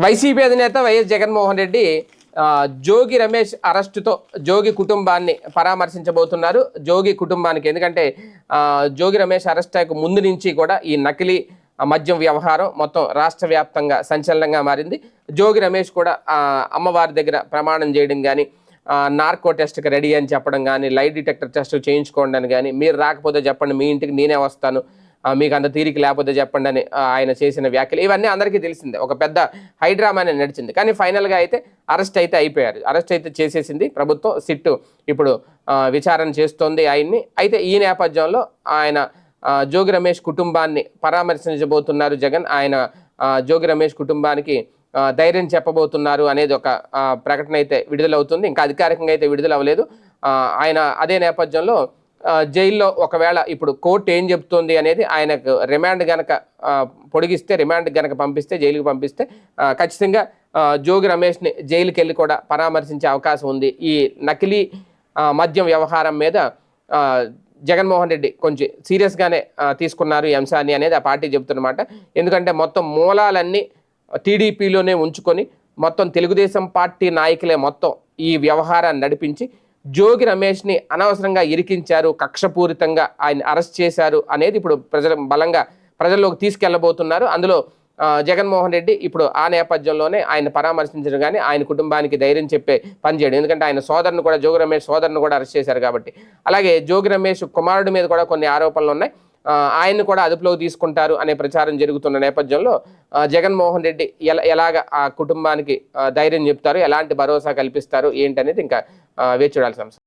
YCP అధినేత YS Jaganmohan Reddy Jogi Ramesh అరెస్టుతో జోగి కుటుంబాన్ని పరామర్శించబోతున్నారు. జోగి కుటుంబానికి ఎందుకంటే జోగి రమేష్ అరెస్ట్ అయ్యకు ముందు నుంచి కూడా ఈ నకిలీ మద్యం వ్యవహారం మొత్తం రాష్ట్ర వ్యాప్తంగా సంచలనంగా మారింది. జోగి రమేష్ కూడా అమ్మవారి దగ్గర ప్రమాణం చేయడం కానీ నార్కో టెస్ట్కి రెడీ అని చెప్పడం కానీ లైట్ డిటెక్టర్ టెస్ట్ చేయించుకోండి అని కానీ మీరు రాకపోతే చెప్పండి మీ ఇంటికి నేనే వస్తాను మీకు అంత తీరిక లేకపోతే చెప్పండి అని ఆయన చేసిన వ్యాఖ్యలు. ఇవన్నీ అందరికీ తెలిసిందే. ఒక పెద్ద హైడ్రామానే నడిచింది. కానీ ఫైనల్గా అయితే అరెస్ట్ అయితే అయిపోయారు. అరెస్ట్ అయితే చేసేసింది ప్రభుత్వం. సిట్టు ఇప్పుడు విచారణ చేస్తోంది ఆయన్ని. అయితే ఈ నేపథ్యంలో ఆయన జోగి రమేష్ కుటుంబాన్ని పరామర్శించబోతున్నారు జగన్. ఆయన జోగి రమేష్ కుటుంబానికి ధైర్యం చెప్పబోతున్నారు అనేది ఒక ప్రకటన అయితే విడుదలవుతుంది. ఇంకా అధికారికంగా అయితే విడుదల అవ్వలేదు ఆయన అదే నేపథ్యంలో జైల్లో ఒకవేళ ఇప్పుడు కోర్టు ఏం చెప్తుంది అనేది ఆయనకు రిమాండ్ గనక పొడిగిస్తే రిమాండ్ గనక పంపిస్తే జైలుకి పంపిస్తే ఖచ్చితంగా జోగి రమేష్ని జైలుకి వెళ్ళి కూడా పరామర్శించే అవకాశం ఉంది. ఈ నకిలీ మద్యం వ్యవహారం మీద జగన్మోహన్ రెడ్డి కొంచెం సీరియస్గానే తీసుకున్నారు ఈ అంశాన్ని అనేది ఆ పార్టీ చెబుతున్నమాట. ఎందుకంటే మొత్తం మూలాలన్నీ టీడీపీలోనే ఉంచుకొని మొత్తం తెలుగుదేశం పార్టీ నాయకులే మొత్తం ఈ వ్యవహారాన్ని నడిపించి జోగి రమేష్ని అనవసరంగా ఇరికించారు కక్షపూరితంగా ఆయన అరెస్ట్ చేశారు అనేది ఇప్పుడు ప్రజల బలంగా ప్రజల్లోకి తీసుకెళ్ళబోతున్నారు. అందులో జగన్మోహన్ రెడ్డి ఇప్పుడు ఆ నేపథ్యంలోనే ఆయన పరామర్శించడం కానీ ఆయన కుటుంబానికి ధైర్యం చెప్పే పనిచేయడం ఎందుకంటే ఆయన సోదరుని కూడా జోగి రమేష్ సోదరుని కూడా అరెస్ట్ చేశారు కాబట్టి. అలాగే జోగి రమేష్ కుమారుడి మీద కూడా కొన్ని ఆరోపణలు ఉన్నాయి. ఆయన్ని కూడా అదుపులోకి తీసుకుంటారు అనే ప్రచారం జరుగుతున్న నేపథ్యంలో జగన్మోహన్ రెడ్డి ఎలా ఎలాగ ఆ కుటుంబానికి ధైర్యం చెప్తారు ఎలాంటి భరోసా కల్పిస్తారు ఏంటనేది ఇంకా వేచి చూడాల్సిన అంశం